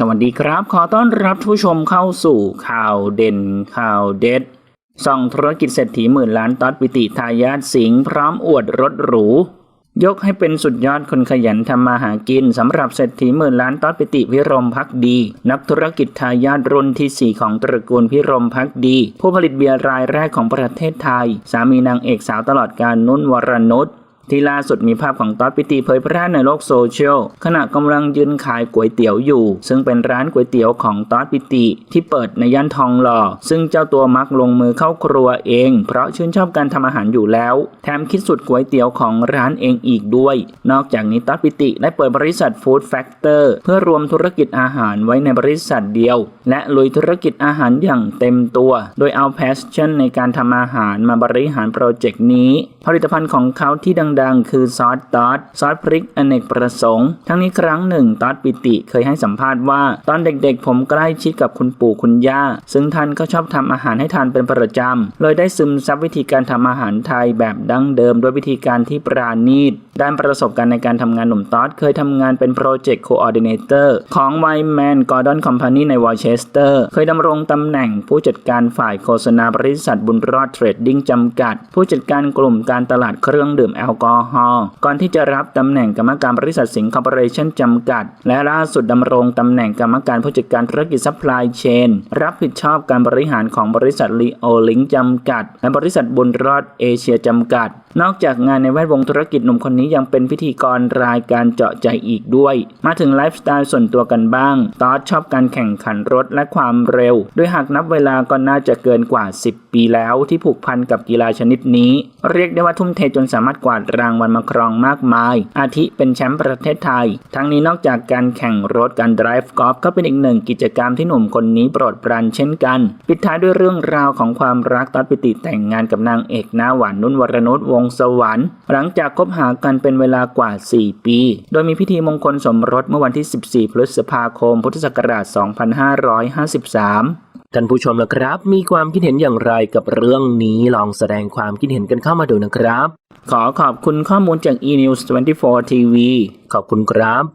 สวัสดีครับ ขอต้อนรับผู้ชมเข้าสู่ข่าวเด่นข่าวเด็ดส่องธุรกิจเศรษฐีหมื่นล้านต๊อดปิติทายาทสิงห์พร้อมอวดรถหรู ยกให้เป็นสุดยอดคนขยันทำมาหากินสำหรับเศรษฐีหมื่นล้านต๊อดปิติพิรมพักดี นักธุรกิจทายาทรุ่นที่ 4 ของตระกูลพิรมพักดี ผู้ผลิตเบียร์รายแรกของประเทศไทย สามีนางเอกสาวตลอดการนุ่นวรนุช ที่ล่าสุดมีภาพของต๊อดปิติเผยแพร่ในโลกโซเชียลขณะกำลังยืนขายก๋วยเตี๋ยวอยู่ ซึ่งเป็นร้านก๋วยเตี๋ยวของต๊อดปิติ ที่เปิดในย่านทองหล่อ ซึ่งเจ้าตัวมักลงมือเข้าครัวเอง เพราะชื่นชอบการทำอาหารอยู่แล้ว แถมคิดสุดก๋วยเตี๋ยวของร้านเองอีกด้วย นอกจากนี้ต๊อดปิติได้เปิดบริษัทฟู้ดแฟกเตอร์เพื่อรวมธุรกิจอาหารไว้ในบริษัทเดียว และลุยธุรกิจอาหารอย่างเต็มตัว โดยเอาแพชชั่นในการทำอาหารมาบริหารโปรเจกต์นี้ ผลิตภัณฑ์ของเขาที่ดังๆคือซอสตอสซอสพริกอเนกประสงค์ ทั้งนี้ครั้งหนึ่งตอสปิติเคยให้สัมภาษณ์ว่า ตอนเด็กๆ ผมใกล้ชิดกับคุณปู่คุณย่า ซึ่งท่านก็ชอบทำอาหารให้ทานเป็นประจำเลยได้ซึมซับวิธีการทำอาหารไทยแบบดั้งเดิมด้วยวิธีการที่ปราณีต ด้านประสบการณ์ในการทำงานหนุ่มตอสเคยทำงานเป็นโปรเจกต์โคออ r d ดิเนเตอร์ของไวแมนกอร์ดอนคอมพานีในวอชเชสเตอร์ เคยดำรงตำแหน่งผู้จัดการฝ่ายโฆษณาบริษัทบุญรอดเทรดดิ้งจำกัด ผู้จัดการกลุ่มการตลาดเครื่องดื่มแอลกอฮอล์ก่อนที่จะรับตำแหน่งกรรมการบริษัทสิงห์คอร์ปอเรชั่นจำกัด และล่าสุดดำรงตำแหน่งกรรมการผู้จัดการธุรกิจซัพพลายเชนรับผิดชอบการบริหารของบริษัทลีโอลิงจำกัด และบริษัทบุญรอดเอเชียจำกัดนอกจากงานในแวดวงธุรกิจหนุ่มคนนี้ยังเป็นพิธีกรรายการเจาะใจอีกด้วย มาถึงไลฟ์สไตล์ส่วนตัวกันบ้างตอสชอบการแข่งขันรถและความเร็ว โดยหากนับเวลาก็น่าจะเกินกว่า 10 ปีแล้วที่ผูกพันกับกีฬาชนิดนี้ เรียกได้ว่าทุ่มเทจนสามารถกวาดรางวัลมาครองมากมาย อาทิเป็นแชมป์ประเทศไทย ทั้งนี้นอกจากการแข่งรถการ drive golf ก็เป็นอีกหนึ่งกิจกรรมที่หนุ่มคนนี้โปรดปรานเช่นกัน ปิดท้ายด้วยเรื่องราวของความรักตอสปิติแต่งงานกับนางเอกหน้าหวานนุ่นวรนุชวงศ์สวรรค์ หลังจากคบหากันเป็นเวลากว่า 4 ปี โดยมีพิธีมงคลสมรสเมื่อวันที่ 14 พฤษภาคม พุทธศักราช 2553ท่านผู้ชมนะครับ มีความคิดเห็นอย่างไรกับเรื่องนี้ลองแสดงความคิดเห็นกันเข้ามาดูนะครับ ขอขอบคุณข้อมูลจาก eNews 24 TV ขอบคุณครับ